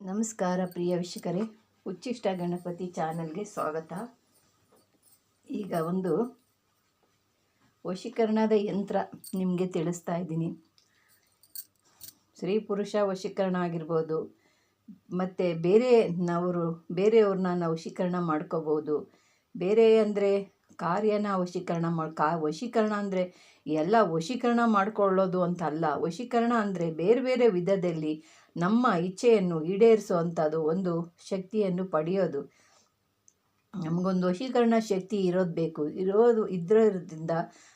ನಮಸ್ಕಾರ ಪ್ರಿಯ ವೀಕ್ಷಕರೇ, ಉಚ್ಚಿಷ್ಟ ಗಣಪತಿ ಚಾನಲ್ಗೆ ಸ್ವಾಗತ. ಈಗ ಒಂದು ವಶೀಕರಣದ ಯಂತ್ರ ನಿಮಗೆ ತಿಳಿಸ್ತಾ ಇದ್ದೀನಿ. ಸ್ತ್ರೀ ಪುರುಷ ವಶೀಕರಣ ಆಗಿರ್ಬೋದು, ಮತ್ತು ಬೇರೆ ನವರು, ಬೇರೆಯವ್ರನ್ನ ನಾವು ವಶೀಕರಣ ಮಾಡ್ಕೋಬೋದು. ಬೇರೆ ಅಂದರೆ ಕಾರ್ಯನ ವಶೀಕರಣ ಮಾಡಿ ಕಾ, ವಶೀಕರಣ ಅಂದರೆ ಎಲ್ಲ ವಶೀಕರಣ ಮಾಡ್ಕೊಳ್ಳೋದು ಅಂತ ಅಲ್ಲ ವಶೀಕರಣ ಅಂದರೆ ಬೇರೆ ಬೇರೆ ವಿಧದಲ್ಲಿ ನಮ್ಮ ಇಚ್ಛೆಯನ್ನು ಈಡೇರಿಸುವಂಥದ್ದು ಒಂದು ಶಕ್ತಿಯನ್ನು ಪಡೆಯೋದು. ನಮಗೊಂದು ವಶೀಕರಣ ಶಕ್ತಿ ಇರೋದು ಬೇಕು. ಇರೋದು ಇದ್ರದಿಂದ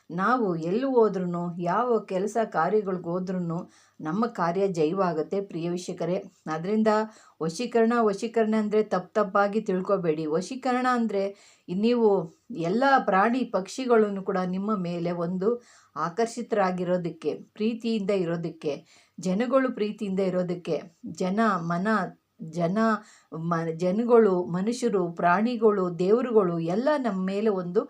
ನಾವು ಎಲ್ಲಿ ಹೋದ್ರೂ ಯಾವ ಕೆಲಸ ಕಾರ್ಯಗಳಿಗೆ ಹೋದ್ರೂ ನಮ್ಮ ಕಾರ್ಯ ಜೈವಾಗುತ್ತೆ ಪ್ರಿಯ ವೀಕ್ಷಕರೇ. ಅದರಿಂದ ವಶೀಕರಣ ವಶೀಕರಣ ಅಂದರೆ ತಪ್ಪು ತಪ್ಪಾಗಿ ತಿಳ್ಕೊಬೇಡಿ. ವಶೀಕರಣ ಅಂದರೆ ನೀವು ಎಲ್ಲ ಪ್ರಾಣಿ ಪಕ್ಷಿಗಳನ್ನು ಕೂಡ ನಿಮ್ಮ ಮೇಲೆ ಒಂದು ಆಕರ್ಷಿತರಾಗಿರೋದಕ್ಕೆ, ಪ್ರೀತಿಯಿಂದ ಇರೋದಕ್ಕೆ ಜನಗಳು ಪ್ರೀತಿಯಿಂದ ಇರೋದಕ್ಕೆ ಜನ, ಮನ, ಜನ, ಮ, ಜನಗಳು, ಮನುಷ್ಯರು, ಪ್ರಾಣಿಗಳು, ದೇವರುಗಳು ಎಲ್ಲ ನಮ್ಮ ಮೇಲೆ ಒಂದು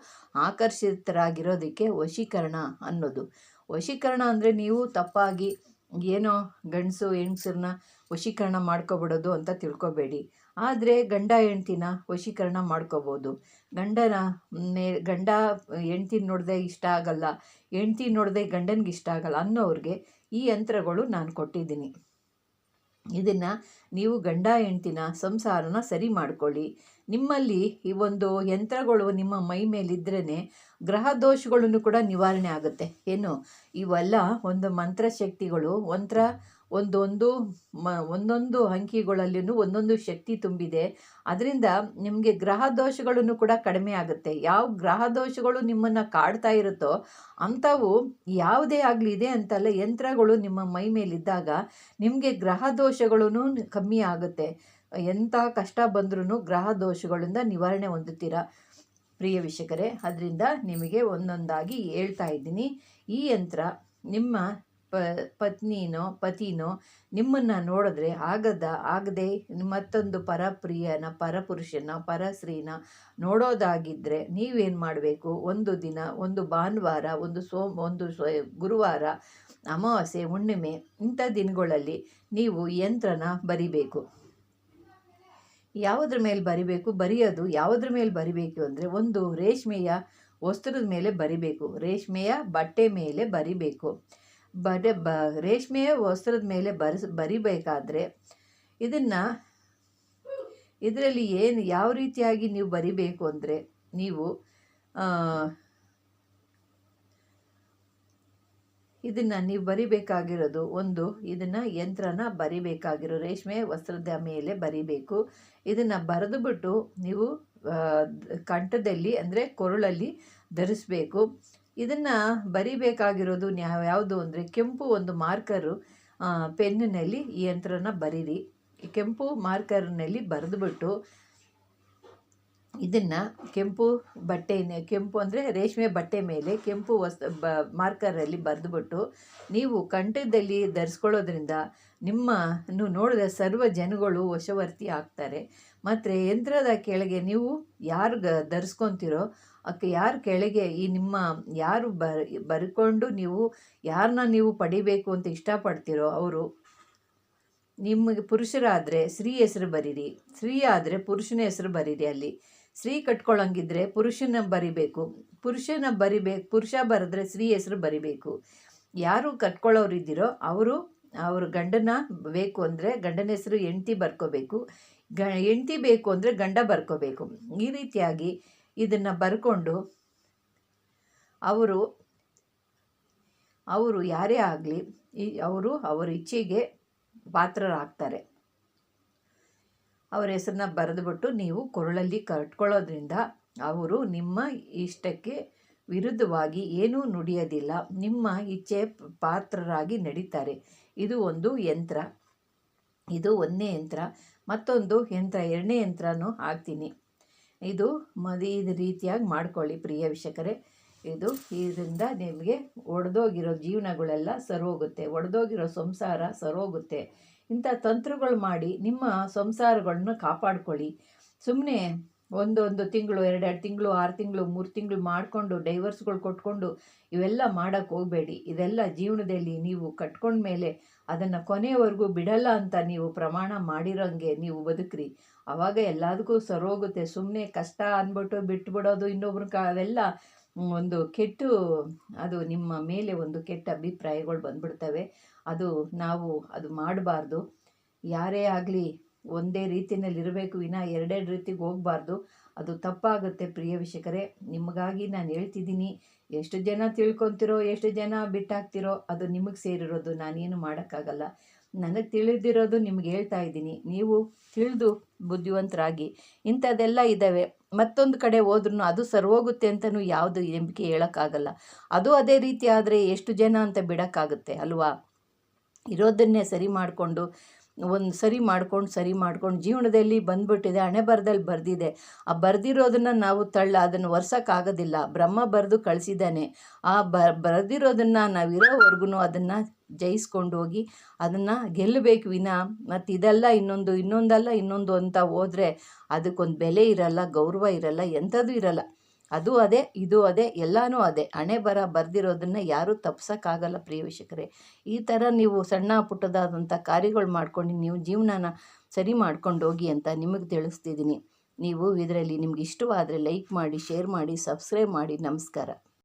ಆಕರ್ಷಿತರಾಗಿರೋದಕ್ಕೆ ವಶೀಕರಣ ಅನ್ನೋದು. ವಶೀಕರಣ ಅಂದರೆ ನೀವು ತಪ್ಪಾಗಿ ಏನೋ ಗಂಡಸು ಹೆಂಗಸರನ್ನ ವಶೀಕರಣ ಮಾಡ್ಕೊಬಿಡೋದು ಅಂತ ತಿಳ್ಕೊಬೇಡಿ. ಆದರೆ ಗಂಡ, ಹೆಂಡ್ತಿನ ವಶೀಕರಣ ಮಾಡ್ಕೋಬೋದು. ಗಂಡನ ಮೇ, ಗಂಡ, ಹೆಂಡ್ತಿನ ನೋಡಿದೆ ಇಷ್ಟ ಆಗಲ್ಲ ಹೆಂಡ್ತಿ ನೋಡಿದೆ ಗಂಡನಿಗೆ ಇಷ್ಟ ಆಗಲ್ಲ ಅನ್ನೋರಿಗೆ ಈ ಯಂತ್ರಗಳು ನಾನು ಕೊಟ್ಟಿದ್ದೀನಿ. ಇದನ್ನು ನೀವು ಗಂಡ ಹೆಂಡ್ತಿನ ಸಂಸಾರನ ಸರಿ ಮಾಡ್ಕೊಳ್ಳಿ. ನಿಮ್ಮಲ್ಲಿ ಈ ಒಂದು ಯಂತ್ರಗಳು ನಿಮ್ಮ ಮೈ ಮೇಲಿದ್ರೇ ಗ್ರಹ ದೋಷಗಳನ್ನು ಕೂಡ ನಿವಾರಣೆ ಆಗುತ್ತೆ. ಏನು? ಇವೆಲ್ಲ ಒಂದು ಮಂತ್ರಶಕ್ತಿಗಳು ಒಂಥರ ಒಂದೊಂದು ಮ, ಒಂದೊಂದು ಅಂಕಿಗಳಲ್ಲಿಯೂ ಒಂದೊಂದು ಶಕ್ತಿ ತುಂಬಿದೆ. ಅದರಿಂದ ನಿಮಗೆ ಗ್ರಹ ದೋಷಗಳನ್ನು ಕೂಡ ಕಡಿಮೆ ಆಗುತ್ತೆ. ಯಾವ ಗ್ರಹ ದೋಷಗಳು ನಿಮ್ಮನ್ನು ಕಾಡ್ತಾ ಇರುತ್ತೋ ಅಂಥವು ಯಾವುದೇ ಆಗಲಿ ಇದೆ ಅಂತಲ್ಲ ಯಂತ್ರಗಳು ನಿಮ್ಮ ಮೈ ಮೇಲಿದ್ದಾಗ ನಿಮಗೆ ಗ್ರಹ ದೋಷಗಳೂ ಕಮ್ಮಿ ಆಗುತ್ತೆ. ಎಂಥ ಕಷ್ಟ ಬಂದ್ರೂ ಗ್ರಹ ದೋಷಗಳಿಂದ ನಿವಾರಣೆ ಹೊಂದುತ್ತೀರಾ? ಪ್ರಿಯ ವೀಕ್ಷಕರೇ, ಅದರಿಂದ ನಿಮಗೆ ಒಂದೊಂದಾಗಿ ಹೇಳ್ತಾ ಇದ್ದೀನಿ. ಈ ಯಂತ್ರ ನಿಮ್ಮ ಪ, ಪತ್ನಿನೋ, ಪತಿನೋ ನಿಮ್ಮನ್ನು ನೋಡಿದ್ರೆ ಆಗದ, ಆಗದೆ ಮತ್ತೊಂದು ಪರಪ್ರಿಯನ, ಪರಪುರುಷನ, ಪರಸ್ತ್ರೀನ ನೋಡೋದಾಗಿದ್ದರೆ ನೀವೇನು ಮಾಡಬೇಕು? ಒಂದು ದಿನ, ಒಂದು ಭಾನುವಾರ, ಒಂದು ಸೋಮ, ಒಂದು ಗುರುವಾರ, ಅಮಾವಾಸ್ಯೆ, ಹುಣ್ಣಿಮೆ ಇಂಥ ದಿನಗಳಲ್ಲಿ ನೀವು ಯಂತ್ರನ ಬರಿಬೇಕು. ಯಾವುದ್ರ ಮೇಲೆ ಬರಿಬೇಕು? ಬರೆಯೋದು ಯಾವುದ್ರ ಮೇಲೆ ಬರಿಬೇಕು ಅಂದರೆ ಒಂದು ರೇಷ್ಮೆಯ ವಸ್ತ್ರದ ಮೇಲೆ ಬರಿಬೇಕು. ರೇಷ್ಮೆಯ ಬಟ್ಟೆ ಮೇಲೆ ಬರಿಬೇಕು. ಬಡೆ ಬ ರೇಷ್ಮೆಯ ವಸ್ತ್ರದ ಮೇಲೆ ಬರೆಸ್, ಬರಿಬೇಕಾದ್ರೆ ಇದನ್ನು ಇದರಲ್ಲಿ ಏನು, ಯಾವ ರೀತಿಯಾಗಿ ನೀವು ಬರಿಬೇಕು ಅಂದರೆ ನೀವು ಇದನ್ನು ನೀವು ಬರಿಬೇಕಾಗಿರೋದು ಒಂದು, ಇದನ್ನು ಯಂತ್ರನ ಬರಿಬೇಕಾಗಿರೋ, ರೇಷ್ಮೆ ವಸ್ತ್ರದ ಮೇಲೆ ಬರಿಬೇಕು. ಇದನ್ನು ಬರೆದುಬಿಟ್ಟು ನೀವು ಕಂಠದಲ್ಲಿ ಅಂದರೆ ಕೊರಳಲ್ಲಿ ಧರಿಸ್ಬೇಕು. ಇದನ್ನು ಬರಿಬೇಕಾಗಿರೋದು ಯಾವುದು ಅಂದರೆ ಕೆಂಪು ಒಂದು ಮಾರ್ಕರು ಪೆನ್ನಿನಲ್ಲಿ ಈ ಯಂತ್ರನ ಬರೀರಿ. ಕೆಂಪು ಮಾರ್ಕರ್ನಲ್ಲಿ ಬರೆದುಬಿಟ್ಟು ಇದನ್ನು ಕೆಂಪು ಬಟ್ಟೆ ಕೆಂಪು ಅಂದರೆ ರೇಷ್ಮೆ ಬಟ್ಟೆ ಮೇಲೆ ಕೆಂಪು ವಸ್ತು, ಬ ಮಾರ್ಕರಲ್ಲಿ ಬರೆದುಬಿಟ್ಟು ನೀವು ಕಂಠದಲ್ಲಿ ಧರಿಸ್ಕೊಳ್ಳೋದ್ರಿಂದ ನಿಮ್ಮನ್ನು ನೋಡಿದ ಸರ್ವ ಜನಗಳು ವಶವರ್ತಿ ಆಗ್ತಾರೆ. ಮತ್ತು ಯಂತ್ರದ ಕೆಳಗೆ ನೀವು ಯಾರು ಗ, ಧರಿಸ್ಕೊತಿರೋ ಅಕ್ಕೆ ಯಾರ ಕೆಳಗೆ ಈ ನಿಮ್ಮ ಯಾರು ಬರ್ ಬರ್ಕೊಂಡು ನೀವು ಯಾರನ್ನ ನೀವು ಪಡಿಬೇಕು ಅಂತ ಇಷ್ಟಪಡ್ತೀರೋ ಅವರು ನಿಮಗೆ ಪುರುಷರಾದರೆ ಸ್ತ್ರೀ ಹೆಸರು ಬರೀರಿ. ಸ್ತ್ರೀ ಆದರೆ ಪುರುಷನ ಹೆಸರು ಬರೀರಿ ಅಲ್ಲಿ. ಸ್ತ್ರೀ ಕಟ್ಕೊಳ್ಳೋಂಗಿದ್ರೆ ಪುರುಷನ ಬರಿಬೇಕು. ಪುರುಷನ ಬರಿಬೇಕು ಪುರುಷ ಬರೆದ್ರೆ ಸ್ತ್ರೀ ಹೆಸರು ಬರಿಬೇಕು. ಯಾರು ಕಟ್ಕೊಳ್ಳೋರಿದ್ದೀರೋ ಅವರು, ಅವ್ರ ಗಂಡನ ಬೇಕು ಅಂದರೆ ಗಂಡನ ಹೆಸರು ಹೆಂಡ್ತಿ ಬರ್ಕೋಬೇಕು. ಗ, ಹೆಂಡ್ತಿ ಬೇಕು ಅಂದರೆ ಗಂಡ ಬರ್ಕೋಬೇಕು. ಈ ರೀತಿಯಾಗಿ ಇದನ್ನು ಬರ್ಕೊಂಡು ಅವರು ಅವರು ಯಾರೇ ಆಗಲಿ, ಈ, ಅವರು ಅವರ ಇಚ್ಛೆಗೆ ಪಾತ್ರರಾಗ್ತಾರೆ. ಅವರ ಹೆಸರನ್ನ ಬರೆದುಬಿಟ್ಟು ನೀವು ಕೊರಳಲ್ಲಿ ಕಟ್ಕೊಳ್ಳೋದ್ರಿಂದ ಅವರು ನಿಮ್ಮ ಇಷ್ಟಕ್ಕೆ ವಿರುದ್ಧವಾಗಿ ಏನೂ ನುಡಿಯೋದಿಲ್ಲ. ನಿಮ್ಮ ಇಚ್ಛೆ ಪಾತ್ರರಾಗಿ ನಡೀತಾರೆ. ಇದು ಒಂದು ಯಂತ್ರ. ಇದು ಒಂದನೇ ಯಂತ್ರ. ಮತ್ತೊಂದು ಯಂತ್ರ, ಎರಡನೇ ಯಂತ್ರನೂ ಹಾಕ್ತೀನಿ. ಇದು ಮದಿ ಇದು ರೀತಿಯಾಗಿ ಮಾಡ್ಕೊಳ್ಳಿ ಪ್ರಿಯ ವಿಷಕರೇ ಇದು ಇದರಿಂದ ನಿಮಗೆ ಒಡೆದೋಗಿರೋ ಜೀವನಗಳೆಲ್ಲ ಸರೋಗುತ್ತೆ ಒಡೆದೋಗಿರೋ ಸಂಸಾರ ಸರೋಗುತ್ತೆ ಇಂಥ ತಂತ್ರಗಳು ಮಾಡಿ ನಿಮ್ಮ ಸಂಸಾರಗಳನ್ನ ಕಾಪಾಡ್ಕೊಳ್ಳಿ. ಸುಮ್ಮನೆ ಒಂದೊಂದು ತಿಂಗಳು, ಎರಡೆರಡು ತಿಂಗಳು, ಆರು ತಿಂಗಳು, ಮೂರು ತಿಂಗಳು ಮಾಡಿಕೊಂಡು ಡೈವರ್ಸ್ಗಳು ಕೊಟ್ಕೊಂಡು ಇವೆಲ್ಲ ಮಾಡೋಕ್ಕೆ ಹೋಗಬೇಡಿ. ಇದೆಲ್ಲ ಜೀವನದಲ್ಲಿ ನೀವು ಕಟ್ಕೊಂಡ ಮೇಲೆ ಅದನ್ನು ಕೊನೆಯವರೆಗೂ ಬಿಡಲ್ಲ ಅಂತ ನೀವು ಪ್ರಮಾಣ ಮಾಡಿರೋಂಗೆ ನೀವು ಬದುಕ್ರಿ. ಆವಾಗ ಎಲ್ಲದಕ್ಕೂ ಸರೋಗುತ್ತೆ. ಸುಮ್ಮನೆ ಕಷ್ಟ ಅಂದ್ಬಿಟ್ಟು ಬಿಟ್ಬಿಡೋದು ಇನ್ನೊಬ್ರ ಕ ಅವೆಲ್ಲ ಒಂದು ಕೆಟ್ಟು, ಅದು ನಿಮ್ಮ ಮೇಲೆ ಒಂದು ಕೆಟ್ಟ ಅಭಿಪ್ರಾಯಗಳು ಬಂದ್ಬಿಡ್ತವೆ. ಅದು ನಾವು ಅದು ಮಾಡಬಾರ್ದು. ಯಾರೇ ಆಗಲಿ ಒಂದೇ ರೀತಿಯಲ್ಲಿ ಇರಬೇಕು, ವಿನ ಎರಡೆರಡು ರೀತಿಗೆ ಹೋಗಬಾರ್ದು. ಅದು ತಪ್ಪಾಗುತ್ತೆ ಪ್ರಿಯ ವೀಕ್ಷಕರೇ. ನಿಮಗಾಗಿ ನಾನು ಹೇಳ್ತಿದ್ದೀನಿ, ಎಷ್ಟು ಜನ ತಿಳ್ಕೊತಿರೋ, ಎಷ್ಟು ಜನ ಬಿಟ್ಟಾಕ್ತಿರೋ ಅದು ನಿಮಗೆ ಸೇರಿರೋದು. ನಾನೇನು ಮಾಡೋಕ್ಕಾಗಲ್ಲ. ನನಗೆ ತಿಳಿದಿರೋದು ನಿಮ್ಗೆ ಹೇಳ್ತಾ ಇದ್ದೀನಿ. ನೀವು ತಿಳಿದು ಬುದ್ಧಿವಂತರಾಗಿ ಇಂಥದ್ದೆಲ್ಲ ಇದ್ದಾವೆ. ಮತ್ತೊಂದು ಕಡೆ ಹೋದ್ರೂ ಅದು ಸರ್ವೋಗುತ್ತೆ ಅಂತಲೂ ಯಾವುದು ನಂಬಿಕೆ ಹೇಳೋಕ್ಕಾಗಲ್ಲ. ಅದು ಅದೇ ರೀತಿ ಆದರೆ ಎಷ್ಟು ಜನ ಅಂತ ಬಿಡೋಕ್ಕಾಗುತ್ತೆ ಅಲ್ವಾ? ಇರೋದನ್ನೇ ಸರಿ ಮಾಡಿಕೊಂಡು ಒಂದು ಸರಿ ಮಾಡ್ಕೊಂಡು ಸರಿ ಮಾಡ್ಕೊಂಡು ಜೀವನದಲ್ಲಿ ಬಂದ್ಬಿಟ್ಟಿದೆ, ಹಣೆ ಬರದಲ್ಲಿ ಬರೆದಿದೆ. ಆ ಬರೆದಿರೋದನ್ನು ನಾವು ತಳ್ಳ, ಅದನ್ನು ಒರ್ಸೋಕ್ಕಾಗೋದಿಲ್ಲ ಬ್ರಹ್ಮ ಬರೆದು ಕಳಿಸಿದ್ದಾನೆ. ಆ ಬ, ಬರೆದಿರೋದನ್ನು ನಾವು ಇರೋವರೆಗೂ ಅದನ್ನು ಜಯಿಸ್ಕೊಂಡು ಹೋಗಿ ಅದನ್ನು ಗೆಲ್ಲಬೇಕು ವಿನ. ಮತ್ತು ಇದೆಲ್ಲ ಇನ್ನೊಂದು, ಇನ್ನೊಂದಲ್ಲ ಇನ್ನೊಂದು ಅಂತ ಹೋದರೆ ಅದಕ್ಕೊಂದು ಬೆಲೆ ಇರಲ್ಲ, ಗೌರವ ಇರಲ್ಲ, ಎಂಥದ್ದು ಇರಲ್ಲ. ಅದು ಅದೇ, ಇದು ಅದೇ, ಎಲ್ಲನೂ ಅದೇ. ಹಣೆ ಬರ ಬರೆದಿರೋದನ್ನು ಯಾರೂ ತಪ್ಸೋಕ್ಕಾಗಲ್ಲ ಪ್ರಿಯ ವೀಕ್ಷಕರೇ. ಈ ಥರ ನೀವು ಸಣ್ಣ ಪುಟ್ಟದಾದಂಥ ಕಾರ್ಯಗಳು ಮಾಡ್ಕೊಂಡು ನೀವು ಜೀವನನ ಸರಿ ಮಾಡ್ಕೊಂಡು ಹೋಗಿ ಅಂತ ನಿಮಗೆ ತಿಳಿಸ್ತಿದ್ದೀನಿ. ನೀವು ಇದರಲ್ಲಿ ನಿಮ್ಗೆ ಇಷ್ಟವಾದರೆ ಲೈಕ್ ಮಾಡಿ ಶೇರ್ ಮಾಡಿ ಸಬ್ಸ್ಕ್ರೈಬ್ ಮಾಡಿ. ನಮಸ್ಕಾರ.